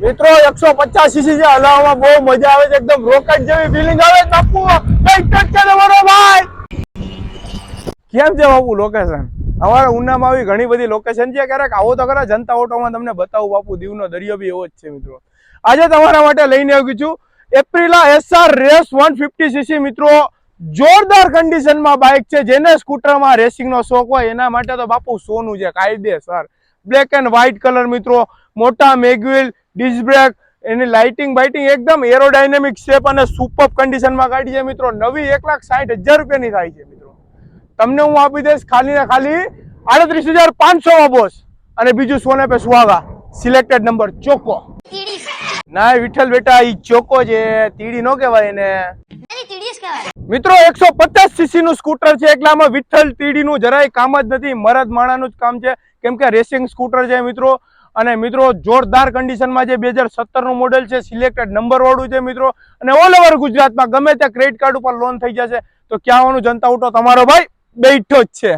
મિત્રો, એકસો પચાસ સીસી છે, હલાવવામાં બહુ મજા આવે છે, એકદમ રોકેટ જેવી ફિલિંગ આવે. બાપુ, કઈ ટચ તમારો ભાઈ? કેમ છે બાપુ લોકેશન અમારા ઉનામાં આવી ઘણી બધી લોકેશન છે. ક્યારેક આવો તો ખરા, જનતા ઓટોમાં તમને બતાવું બાપુ, દીવનો દરિયો બી એવો જ છે મિત્રો. આજે તમારા માટે લઈને આવ્યું છું Aprilia SR race one fifty CC મિત્રો, જોરદાર કન્ડિશનમાં બાઇક છે, જેને સ્કૂટરમાં રેસિંગનો શોખ હોય, એના માટે તો બાપુ સોનું છે કાયદેસર બ્લેક એન્ડ વ્હાઇટ કલર મિત્રો. મોટા મેગવિલ ડિસ્ક બ્રેક એની લાઇટિંગ બાઇટિંગ એકદમ એરોડાયનેમિક શેપ અને સુપર કન્ડિશનમાં ગાડી છે મિત્રો. નવી એક લાખ સાઠ હજાર રૂપિયાની થાય છે મિત્રો. તમને હું આપી દઈશ ખાલી ને ખાલી આડત્રીસ હજાર પાંચસો માં બોસ અને બીજું સોને પે સુહાગા? સિલેક્ટેડ નંબર ચોકો. ના વિઠ્ઠલ બેટા ઈ ચોકો છે. તીડી નો કહેવાય એને. મિત્રો એકસો પચાસ સીસી નું સ્કૂટર છે. એટલામાં વિઠ્ઠલ તીડી નું જરાય કામ જ નથી. મરદ માણાનું જ કામ છે. કેમ કે રેસિંગ સ્કૂટર છે મિત્રો. અને મિત્રો, જોરદાર કન્ડિશનમાં જે બે હજાર સત્તરનું મોડેલ છે સિલેક્ટેડ નંબર વાળું છે મિત્રો. અને ઓલ ઓવર ગુજરાતમાં ગમે ત્યાં ક્રેડિટ કાર્ડ ઉપર લોન થઈ જશે, તો ક્યાં જનતા ઉઠો તમારો ભાઈ બેઠો જ છે.